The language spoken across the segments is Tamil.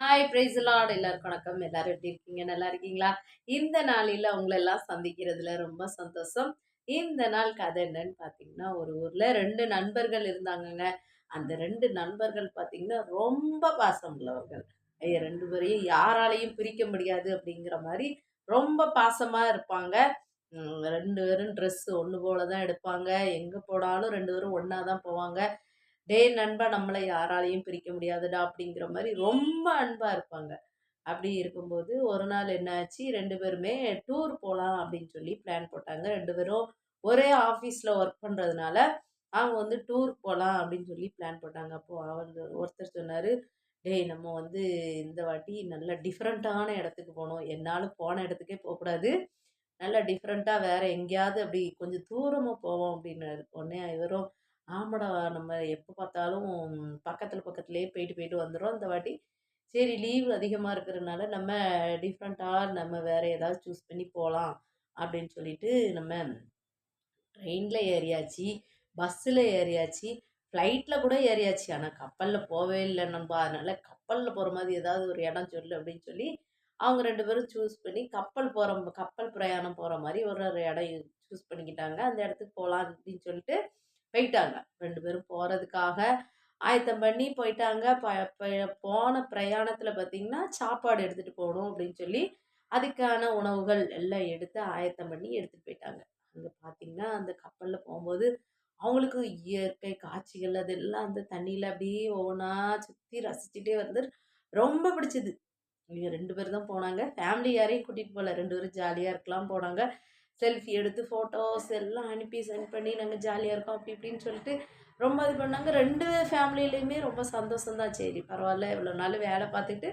ஹாய் பிரைஸ் லார்டு எல்லாருக்கும் வணக்கம். எல்லாரும் எப்படி இருக்கீங்க? நல்லா இருக்கீங்களா? இந்த நாளில் உங்களை எல்லாம் சந்திக்கிறதுல ரொம்ப சந்தோஷம். இந்த நாள் கதை என்னன்னு பார்த்தீங்கன்னா ஒரு ஊரில் ரெண்டு நண்பர்கள் இருந்தாங்கங்க. அந்த ரெண்டு நண்பர்கள் பார்த்தீங்கன்னா ரொம்ப பாசம் உள்ளவர்கள். ஐயா ரெண்டு பேரையும் யாராலையும் பிரிக்க முடியாது அப்படிங்கிற மாதிரி ரொம்ப பாசமாக இருப்பாங்க. ரெண்டு பேரும் ட்ரெஸ்ஸு ஒன்று போல தான் எடுப்பாங்க. எங்கே போனாலும் ரெண்டு பேரும் ஒன்றா தான் போவாங்க. டேய் நண்பா நம்மளை யாராலையும் பிரிக்க முடியாதுடா அப்படிங்கிற மாதிரி ரொம்ப அன்பாக இருப்பாங்க. அப்படி இருக்கும்போது ஒரு நாள் என்னாச்சு ரெண்டு பேருமே டூர் போகலாம் அப்படின்னு சொல்லி பிளான் போட்டாங்க. ரெண்டு பேரும் ஒரே ஆஃபீஸில் ஒர்க் பண்ணுறதுனால அவங்க வந்து டூர் போகலாம் அப்படின்னு சொல்லி பிளான் போட்டாங்க. அப்போது அவர் ஒருத்தர் சொன்னார் டேய் நம்ம வந்து இந்த வாட்டி நல்ல டிஃப்ரெண்ட்டான இடத்துக்கு போகணும். என்னாலும் போன இடத்துக்கே போகக்கூடாது. நல்லா டிஃப்ரெண்ட்டாக வேறு எங்கேயாவது அப்படி கொஞ்சம் தூரமாக போவோம் அப்படின்னு உடனே இவரும் ஆமாடா நம்ம எப்போ பார்த்தாலும் பக்கத்தில் பக்கத்துலேயே போயிட்டு போயிட்டு வந்துடும் இந்த வாட்டி. சரி லீவு அதிகமாக இருக்கிறதுனால நம்ம டிஃப்ரெண்ட்டாக நம்ம வேறு ஏதாவது சூஸ் பண்ணி போகலாம் அப்படின்னு சொல்லிட்டு நம்ம ட்ரெயினில் ஏறியாச்சு பஸ்ஸில் ஏறியாச்சு ஃப்ளைட்டில் கூட ஏறியாச்சு. ஆனால் கப்பலில் போவே இல்லை நம்ம. அதனால் கப்பலில் போகிற மாதிரி ஏதாவது ஒரு இடம் சொல்லு அப்படின்னு சொல்லி அவங்க ரெண்டு பேரும் சூஸ் பண்ணி கப்பல் போகிற கப்பல் பிரயாணம் போகிற மாதிரி ஒரு ஒரு இடம் சூஸ் பண்ணிக்கிட்டாங்க. அந்த இடத்துக்கு போகலாம் அப்படின்னு சொல்லிட்டு போயிட்டாங்க. ரெண்டு பேரும் போகிறதுக்காக ஆயத்தம் பண்ணி போயிட்டாங்க. ப ப- போன பிரயாணத்தில் பார்த்தீங்கன்னா சாப்பாடு எடுத்துகிட்டு போகணும் அப்படின்னு சொல்லி அதுக்கான உணவுகள் எல்லாம் எடுத்து ஆயத்தம் பண்ணி எடுத்துகிட்டு போயிட்டாங்க. அங்கே பார்த்தீங்கன்னா அந்த கப்பலில் போகும்போது அவங்களுக்கு இயற்கை காட்சிகள் அதெல்லாம் அந்த தண்ணியில் அப்படியே ஒவ்வொன்றா சுற்றி ரசிச்சுட்டே வந்து ரொம்ப பிடிச்சது. இவங்க ரெண்டு பேர் தான் போனாங்க. ஃபேமிலி யாரையும் கூட்டிகிட்டு போகல. ரெண்டு பேரும் ஜாலியாக இருக்கலாம் போனாங்க. செல்ஃபி எடுத்து ஃபோட்டோஸ் எல்லாம் அனுப்பி சென்ட் பண்ணி நாங்கள் ஜாலியாக இருக்கோம் அப்படி இப்படின்னு சொல்லிட்டு ரொம்ப இது பண்ணாங்க. ரெண்டு ஃபேமிலியிலையுமே ரொம்ப சந்தோஷம்தான் சரி பரவாயில்ல இவ்வளோ நாள் வேலை பார்த்துட்டு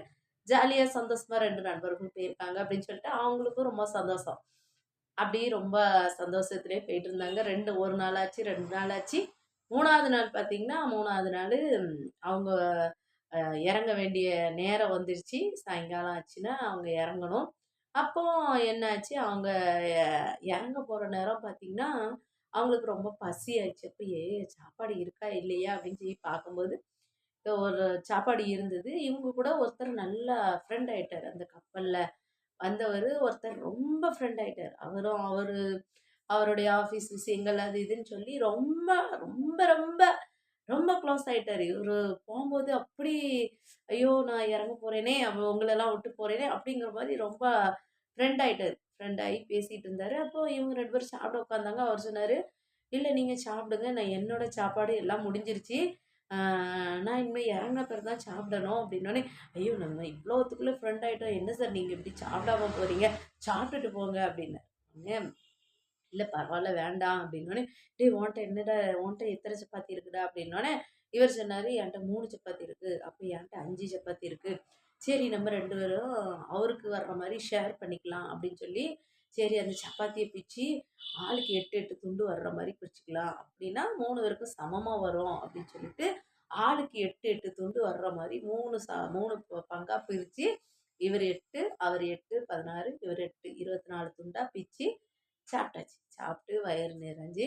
ஜாலியாக சந்தோஷமாக ரெண்டு நண்பர்களும் போயிருக்காங்க அப்படின்னு சொல்லிட்டு அவங்களுக்கும் ரொம்ப சந்தோஷம். அப்படி ரொம்ப சந்தோஷத்துலேயே போயிட்டு இருந்தாங்க. ரெண்டு ஒரு நாள் ஆச்சு ரெண்டு நாள் ஆச்சு மூணாவது நாள் பார்த்தீங்கன்னா மூணாவது நாள் அவங்க இறங்க வேண்டிய நேரம் வந்துருச்சு. சாயங்காலம் ஆச்சுன்னா அவங்க இறங்கணும். அப்போ என்னாச்சு? அவங்க அஹ், இறங்க போகிற நேரம் பார்த்தீங்கன்னா அவங்களுக்கு ரொம்ப பசி ஆயிடுச்சு. அப்போ ஏ சாப்பாடு இருக்கா? இல்லையா? அப்படின்னு சொல்லி பார்க்கும்போது ஒரு சாப்பாடு இருந்தது. இவங்க கூட ஒருத்தர் நல்லா ஃப்ரெண்ட் ஆயிட்டார். அந்த கப்பலில் வந்தவர் ஒருத்தர் ரொம்ப ஃப்ரெண்ட் ஆயிட்டார். அவரும் அவர் அவருடைய ஆஃபீஸ் விஷயங்கள் அது இதுன்னு சொல்லி ரொம்ப ரொம்ப ரொம்ப ரொம்ப க்ளோஸ் ஆகிட்டார் இவர் போகும்போது அப்படி ஐயோ நான் இறங்க போகிறேனே அவ உங்களெல்லாம் விட்டு போகிறேனே அப்படிங்கிற மாதிரி ரொம்ப ஃப்ரெண்ட் ஆயிட்டார். ஃப்ரெண்ட் ஆகி பேசிகிட்டு இருந்தார். அப்போது இவங்க ரெண்டு பேரும் சாப்பிட உட்காந்தாங்க அவர் சொன்னார் இல்லை நீங்கள் சாப்பிடுங்க. நான் என்னோடய சாப்பாடு எல்லாம் முடிஞ்சிருச்சு. நான் இனிமேல் இறங்கின பிறகு தான் சாப்பிடணும் அப்படின்னோடனே ஐயோ நம்ம இவ்வளோத்துக்குள்ளே ஃப்ரெண்ட் ஆகிட்டோம் என்ன சார் நீங்கள் இப்படி சாப்பிடாம போகிறீங்க சாப்பிட்டுட்டு போங்க அப்படின்னு இல்லை பரவாயில்ல வேண்டாம் அப்படின்னோடனே டேய் ஓன்ட்ட என்னடா ஓன்ட்ட எத்தனை சப்பாத்தி இருக்குடா? அப்படின்னோடனே இவர் சொன்னார் என்கிட்ட மூணு சப்பாத்தி இருக்குது அப்போ என்கிட்ட அஞ்சு சப்பாத்தி இருக்குது சரி நம்ம ரெண்டு பேரும் அவருக்கு வர்ற மாதிரி ஷேர் பண்ணிக்கலாம் அப்படின்னு சொல்லி சரி அந்த சப்பாத்தியை பிச்சு ஆளுக்கு எட்டு எட்டு துண்டு வர்ற மாதிரி பிரிச்சுக்கலாம் அப்படின்னா மூணு பேருக்கும் சமமாக வரும் அப்படின்னு சொல்லிட்டு ஆளுக்கு எட்டு எட்டு துண்டு வர்ற மாதிரி மூணு ச மூணு பங்காக பிரித்து இவர் எட்டு அவர் எட்டு பதினாறு இவர் எட்டு இருபத்தி நாலு துண்டாக பிச்சு சாப்பிட்டாச்சு. சாப்பிட்டு வயிறு நிறைஞ்சு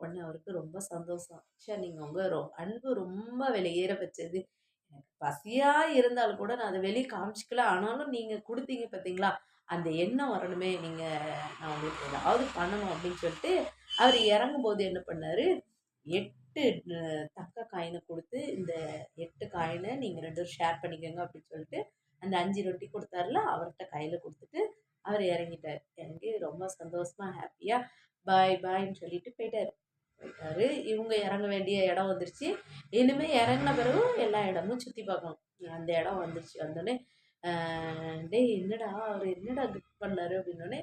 உடனே அவருக்கு ரொம்ப சந்தோஷம். சார் நீங்கள் உங்கள் ரொ அன்பு ரொம்ப வெளியேற வச்சது. எனக்கு பசியாக இருந்தாலும் கூட நான் அதை வெளியே காமிச்சிக்கல. ஆனாலும் நீங்கள் கொடுத்தீங்க பார்த்தீங்களா? அந்த எண்ணம் வரணுமே. நீங்கள் நான் உங்களுக்கு ஏதாவது பண்ணணும் அப்படின்னு சொல்லிட்டு அவர் இறங்கும் போது என்ன பண்ணார்? எட்டு தக்க காயினை கொடுத்து இந்த எட்டு காயினை நீங்கள் ரெண்டு பேரும் ஷேர் பண்ணிக்கோங்க அப்படின்னு சொல்லிட்டு அந்த அஞ்சு ரொட்டி கொடுத்தாருல அவர்கிட்ட கையில் கொடுத்துட்டு அவர் இறங்கிட்டார். இறங்கி ரொம்ப சந்தோஷமாக ஹாப்பியாக பாய் பாய்ன்னு சொல்லிட்டு போயிட்டாரு. போயிட்டாரு. இவங்க இறங்க வேண்டிய இடம் வந்துருச்சு. இனிமேல் இறங்கின பிறகு எல்லா இடமும் சுற்றி பார்க்கணும். அந்த இடம் வந்துருச்சு. வந்தோடனே டேய் என்னடா அவர் என்னடா கிஃப்ட் பண்ணாரு அப்படின்னோடனே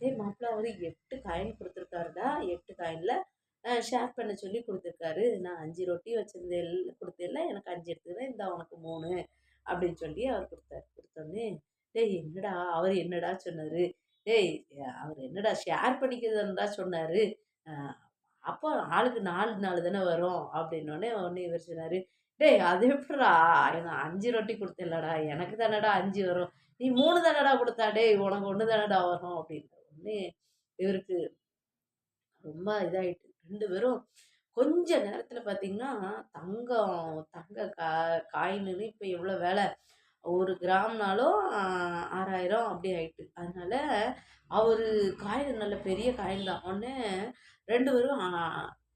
டேய் மாப்பிள்ள அவர் எட்டு காயின் கொடுத்துருக்காருடா. எட்டு காயினில் ஷேர் பண்ண சொல்லி கொடுத்துருக்காரு. நான் அஞ்சு ரொட்டி வச்சிருந்தேன் கொடுத்தேன்ல எனக்கு அஞ்சு எடுத்துக்கிறேன். இந்த உனக்கு மூணு அப்படின்னு சொல்லி அவர் கொடுத்தாரு. கொடுத்தோடனே டேய் என்னடா அவர் என்னடா சொன்னார்? டேய் அவர் என்னடா ஷேர் பண்ணிக்கிறதுடா சொன்னார். அப்போ ஆளுக்கு நாலு நாலு தானே வரும். அப்படின்னோடனே உடனே இவர் சொன்னார் டேய் அது எப்படிடா? எனக்கு அஞ்சு ரொட்டி கொடுத்தேன்லடா. எனக்கு தானடா அஞ்சு வரும். நீ மூணு தானடா கொடுத்தா? டேய் உனக்கு ஒன்று தானடா வரும். அப்படின்ற ஒன்று இவருக்கு ரொம்ப இதாயிட்டு ரெண்டு பேரும் கொஞ்ச நேரத்தில் பார்த்தீங்கன்னா தங்கம் தங்க கா காயின்னு இப்போ எவ்வளோ வேலை? ஒரு கிராம்னாலும் ஆறாயிரம் அப்படி ஆயிட்டு. அதனால அவர் காயின் நல்ல பெரிய காயின் தான். உடனே ரெண்டு பேரும்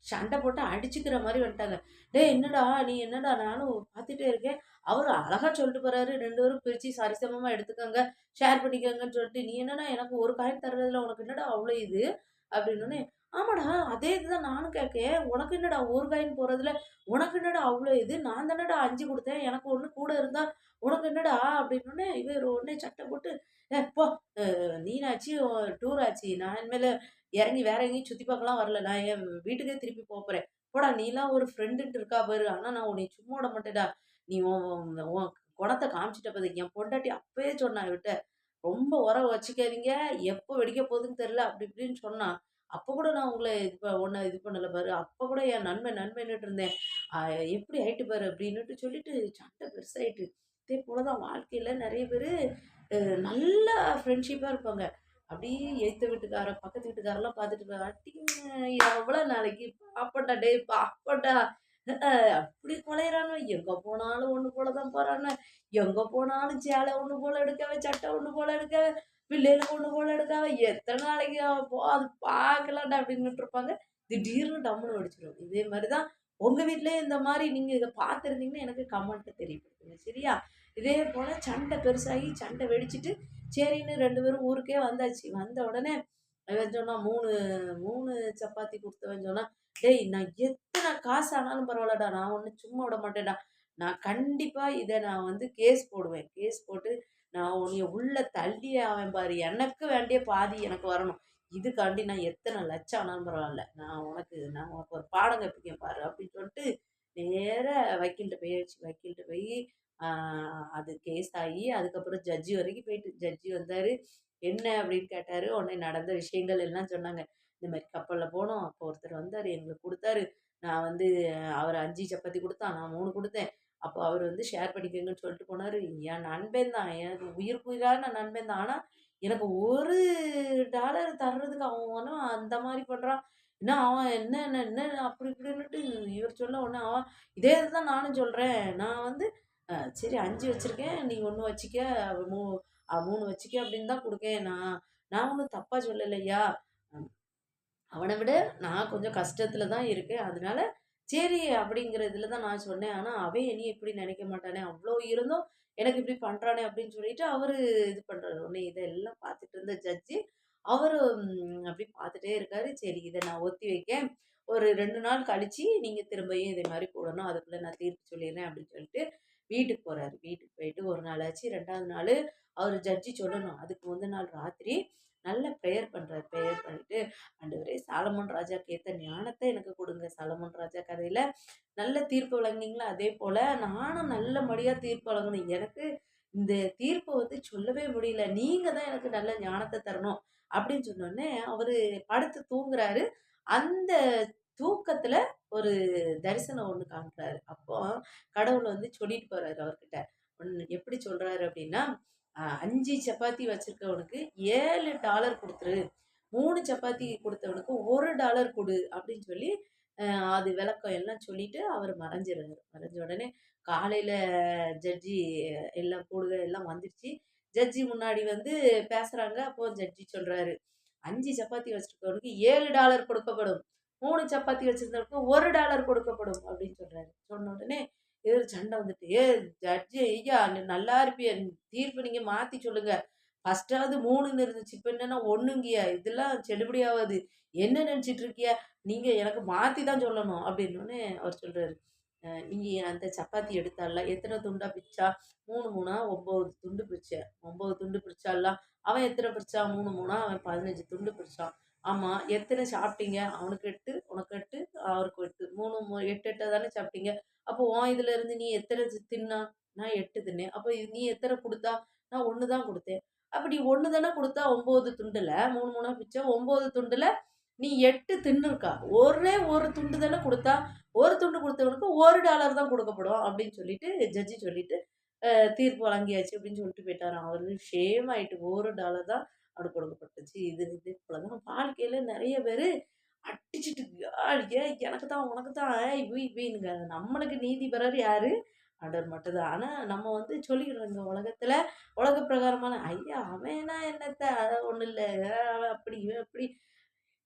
சண்டை போட்டு அடிச்சுக்கிற மாதிரி வந்துட்டாங்க. "டேய் என்னடா! நீ என்னடா நானும் பார்த்துட்டே இருக்கேன்." அவர் அழகா சொல்லிட்டு போறாரு. ரெண்டு பேரும் பிரிச்சு சரிசமமா எடுத்துக்கோங்க ஷேர் பண்ணிக்கோங்கன்னு சொல்லிட்டு, "நீ என்னடா எனக்கு ஒரு காயின் தர்றதுல உனக்கு என்னடா அவ்வளோ இது?" அப்படின்னு "ஆமாடா அதே இதுதான் நானும் கேட்கேன். உனக்கு என்னடா ஒரு காயின் போடுறதுல உனக்கு என்னடா அவ்வளோ இது? நான் தானடா அஞ்சு கொடுத்தேன் எனக்கு ஒன்று கூட இருந்தா உனக்கு என்னடா?" அப்படின்னு இவர் உடனே சட்டை போட்டு, "ஏ போ! நீனாச்சு டூர் ஆச்சு. நான் இனிமேல் இறங்கி வேற எங்கேயும் சுத்தி பார்க்கலாம் வரல. நான் என் வீட்டுக்கே திருப்பி போகிறேன் போடா நீலாம் ஒரு ஃப்ரெண்டுன்ட்டு இருக்கா பாரு. ஆனா நான் உன்னை சும்மா விட மாட்டேடா நீ உன் உன் காமிச்சிட்ட பார்த்து என் பொண்டாட்டி அப்பவே சொன்னா விட்ட "ரொம்ப உறவு வச்சுக்காதீங்க. எப்போ வெடிக்க போகுதுன்னு தெரியல." அப்படி இப்படின்னு சொன்னான் அப்போ கூட நான் உங்களை இது ப ஒன்றை இது பண்ணலை பாரு. அப்போ கூட என் நன்மை நன்மைன்னுட்டு இருந்தேன். எப்படி ஆயிட்டு பாரு அப்படின்னுட்டு சொல்லிட்டு சண்டை பெருசாயிட்டு. இதே போல தான் வாழ்க்கையில் நிறைய பேர் நல்ல ஃப்ரெண்ட்ஷிப்பாக இருப்பாங்க. அப்படியே எய்த்த வீட்டுக்கார பக்கத்து வீட்டுக்காரெல்லாம் பார்த்துட்டு அட்டிங்க எவ்வளோ நாளைக்கு பாப்பட்டா டேய் பாப்பட்டா அப்படி குலையிறானு எங்கே போனாலும் ஒன்று போல தான் போறானுவ. எங்கே போனாலும் சேலை ஒன்று போல எடுக்கவே, சட்டை ஒன்று போல எடுக்கவே, பிள்ளைகளை கொண்டு போல எடுக்காம, எத்தனை நாளைக்கு போ அது பார்க்கலாம்டா அப்படின்னு இருப்பாங்க. திடீர்னு டம்முன்னு அடிச்சிடும் இதே மாதிரி தான் உங்கள் வீட்டிலேயே இந்த மாதிரி நீங்கள் இதை பார்த்துருந்தீங்கன்னா எனக்கு கமெண்ட்டை தெரியப்படுத்துங்க. சரியா? இதே போல் சண்டை பெருசாகி சண்டை வெடிச்சிட்டு சரின்னு ரெண்டு பேரும் ஊருக்கே வந்தாச்சு. வந்த உடனே இவன் சொன்னான் 3 3 சப்பாத்தி கொடுத்தவன் சொன்னால் "டேய் நான் எத்தனை காசு ஆனாலும் பரவாயில்லடா. நான் ஒன்றும் சும்மா விட மாட்டேன்டா. நான் கண்டிப்பாக இதை நான் வந்து கேஸ் போடுவேன். கேஸ் போட்டு நான் உன்னைய உள்ளே தள்ளி அவன் பாரு. எனக்கு வேண்டிய பாதி எனக்கு வரணும். இதுக்காண்டி நான் எத்தனை லட்சம் ஆனாலும் பரவாயில்ல நான் உனக்கு நான் உனக்கு ஒரு பாடம் கற்பிக்கிறேன் பாரு." அப்படின்னு சொல்லிட்டு நேராக வக்கீல்கிட்ட போய் வச்சு வக்கீல்கிட்ட போய் அது கேஸ் ஆகி அதுக்கப்புறம் ஜட்ஜி வரைக்கும் போயிட்டு. ஜட்ஜி வந்தார் "என்ன?" அப்படின்னு கேட்டார் உடனே நடந்த விஷயங்கள் எல்லாம் சொன்னாங்க. இந்த மாதிரி கப்பலில் போனோம். அப்போ ஒருத்தர் வந்தார் எங்களுக்கு கொடுத்தாரு நான் வந்து அவர் அஞ்சு சப்பாத்தி கொடுத்தான் நான் மூணு கொடுத்தேன் அப்போ அவர் வந்து ஷேர் பண்ணிக்கங்கன்னு சொல்லிட்டு போனார் என் நண்பன் தான். எனக்கு உயிருக்கு உயிரான நண்பன் தான். ஆனால் எனக்கு ஒரு டாலர் தர்றதுக்கு அவன் அந்த மாதிரி பண்ணுறான் என்ன அவன் என்ன என்ன என்ன அப்படி இப்படின்னுட்டு இவர் சொல்ல ஒன்று அவன் இதே தான் நானும் சொல்கிறேன் நான் வந்து சரி அஞ்சு வச்சிருக்கேன். நீ ஒன்று வச்சுக்க. மூ மூணு வச்சுக்க அப்படின்னு தான் கொடுக்கேன் நான் நான் ஒன்றும் தப்பாக சொல்லலையா? அவனை விட நான் கொஞ்சம் கஷ்டத்தில் தான் இருக்கேன். அதனால சரி அப்படிங்கிறதுல தான் நான் சொன்னேன். ஆனால் அவன் என்னைய இப்படி நினைக்க மாட்டானே! அவ்வளோ இருந்தும் எனக்கு இப்படி பண்ணுறானே அப்படின்னு சொல்லிட்டு அவரு இது பண்ணுறாரு உடனே இதெல்லாம் பார்த்துட்டு இருந்த ஜட்ஜி அவரு அப்படி பார்த்துட்டே இருக்காரு. சரி இதை நான் ஒத்தி வைக்கேன். ஒரு ரெண்டு நாள் கழிச்சு நீங்கள் திரும்பியும் இதே மாதிரி போடணும். அதுக்குள்ள நான் தீர்ப்பு சொல்லிடுறேன் அப்படின்னு சொல்லிட்டு வீட்டுக்கு போகிறாரு வீட்டுக்கு போயிட்டு ஒரு நாள் ஆச்சு. ரெண்டாவது நாள் அவர் ஜட்ஜி சொல்லணும். அதுக்கு முந்தின நாள் ராத்திரி நல்ல ப்ரேயர் பண்ணுறாரு ப்ரேயர் பண்ணிட்டு, சாலமோன் ராஜாக்கு ஏற்ற ஞானத்தை எனக்கு கொடுங்க சாலமோன் ராஜா கதையில நல்ல தீர்ப்பு வழங்கினீங்களா அதே போல நானும் நல்லபடியாக தீர்ப்பு வழங்கணும். எனக்கு இந்த தீர்ப்பை வந்து சொல்லவே முடியல. நீங்க தான் எனக்கு நல்ல ஞானத்தை தரணும்." அப்படின்னு சொன்னோடனே அவரு படுத்து தூங்குறாரு. அந்த தூக்கத்துல ஒரு தரிசனம் ஒண்ணு காண்றாரு. அப்போ கடவுள் வந்து சொல்லிட்டு போறாரு அவர்கிட்ட. ஒண்ணு எப்படி சொல்றாரு அப்படின்னா, அஞ்சு சப்பாத்தி வச்சிருக்கவனுக்கு ஏழு டாலர் கொடுத்துரு மூணு சப்பாத்தி கொடுத்தவனுக்கு ஒரு டாலர் கொடு அப்படின்னு சொல்லி, அது விளக்கம் எல்லாம் சொல்லிட்டு அவர் மறைஞ்சிறாரு. மறைஞ்ச உடனே காலையில ஜட்ஜி எல்லாம் கூடுக எல்லாம் வந்துருச்சு. ஜட்ஜி முன்னாடி வந்து பேசுறாங்க. அப்போ ஜட்ஜி சொல்றாரு, அஞ்சு சப்பாத்தி வச்சிருக்கவனுக்கு ஏழு டாலர் கொடுக்கப்படும். மூணு சப்பாத்தி வச்சிருந்தவனுக்கு ஒரு டாலர் கொடுக்கப்படும்." அப்படின்னு சொல்றாரு. சொன்ன உடனே இவரு சண்டை வந்துட்டு, ஏ ஜட்ஜி ஐயா நீ நல்லா இருப்பியா? தீர்ப்பு நீங்க மாத்தி சொல்லுங்க. ஃபஸ்ட்டாவது மூணுன்னு இருந்துச்சு. இப்போ என்னென்னா 1ங்கியா? இதெல்லாம் செல்லுபடியாகாது என்ன நினச்சிட்டு இருக்கியா நீங்கள் எனக்கு மாற்றி தான் சொல்லணும்." அப்படின்னோடனே அவர் சொல்கிறாரு நீங்கள் அந்த சப்பாத்தி எடுத்தால்ல, எத்தனை துண்டா பிச்சா? 3 3ஆ 9 துண்டு பிரிச்சேன். ஒம்பது துண்டு பிரிச்சாலாம் அவன் எத்தனை பிரிச்சா மூணு மூணா அவன் 15 துண்டு பிரிச்சான். ஆமாம் எத்தனை சாப்பிட்டீங்க? அவனுக்கு எட்டு உனக்கு எட்டு அவருக்கு எட்டு மூணு எட்டு எட்டு தானே சாப்பிட்டீங்க. அப்போ உன் இதுல இருந்து நீ எத்தனை தின்னா? நான் எட்டு தின்னேன். அப்போ நீ எத்தனை கொடுத்தா நான் ஒன்று தான் கொடுத்தேன் அப்படி ஒன்று தானே குடுத்தா 9 துண்டுல 3 3ஆ பிச்ச 9 துண்டுல நீ 8 தின்னுருக்கா. ஒரே ஒரு துண்டு தானே கொடுத்தா ஒரு துண்டு கொடுத்தவனுக்கு ஒரு டாலர் தான் கொடுக்கப்படும் அப்படின்னு சொல்லிட்டு ஜட்ஜி சொல்லிட்டு, தீர்ப்பு வழங்கியாச்சு அப்படின்னு சொல்லிட்டு போயிட்டாராம். அவரு ஷேம் ஆயிட்டு ஒரு டாலர் தான் அவனுக்கு கொடுக்கப்பட்டுச்சு. இது இது போல வாழ்க்கையில் வாழ்க்கையில பேர் பேரு அடிச்சுட்டு, "ஏய் எனக்கு தான், உனக்கு தான், ஏய் நம்மளுக்கு நீதி பெறவர் யாரு? ஆண்டவர் மட்டும்தான். ஆனால் நம்ம வந்து சொல்லிக்கிறோம் இந்த உலகத்தில் உலக பிரகாரமான ஐயா! அவனா என்னத்த? அதெல்லாம் ஒன்றும் இல்லை அவன் அப்படி, இவன் அப்படி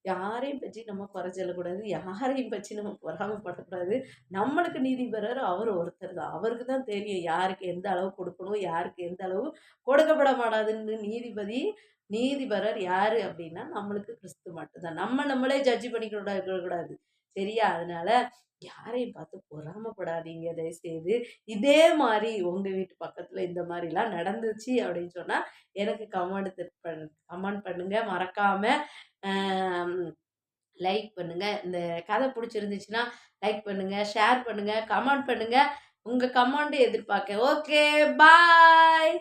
யாரையும் பற்றி நம்ம குறை சொல்லக்கூடாது. யாரையும் பற்றி நம்ம பொறாமப்படக்கூடாது நம்மளுக்கு நீதிபரர் அவர் ஒருத்தர் தான். அவருக்கு தான் தெரியும் யாருக்கு எந்த அளவு கொடுக்கணும், யாருக்கு எந்த அளவு கொடுக்கப்பட மாட்டாதுன்னு நீதிபதி நீதிபரர் யாரு அப்படின்னா, நம்மளுக்கு கிறிஸ்து மட்டும்தான். நம்ம நம்மளே ஜட்ஜ் பண்ணிக்கூட இருக்கக்கூடாது. சரியா? அதனால யாரையும் பார்த்து பொறாமப்படாதீங்க தயவுசெய்து. இதே மாதிரி உங்கள் வீட்டு பக்கத்தில் இந்த மாதிரிலாம் நடந்துச்சு அப்படின்னு சொன்னால் எனக்கு கமெண்ட் பண்ணு கமெண்ட் பண்ணுங்கள் மறக்காமல் லைக் பண்ணுங்கள் இந்த கதை பிடிச்சிருந்துச்சுன்னா லைக் பண்ணுங்கள் ஷேர் பண்ணுங்கள் கமெண்ட் பண்ணுங்கள் உங்கள் கமெண்ட் எதிர்பார்க்க ஓகே, பாய்.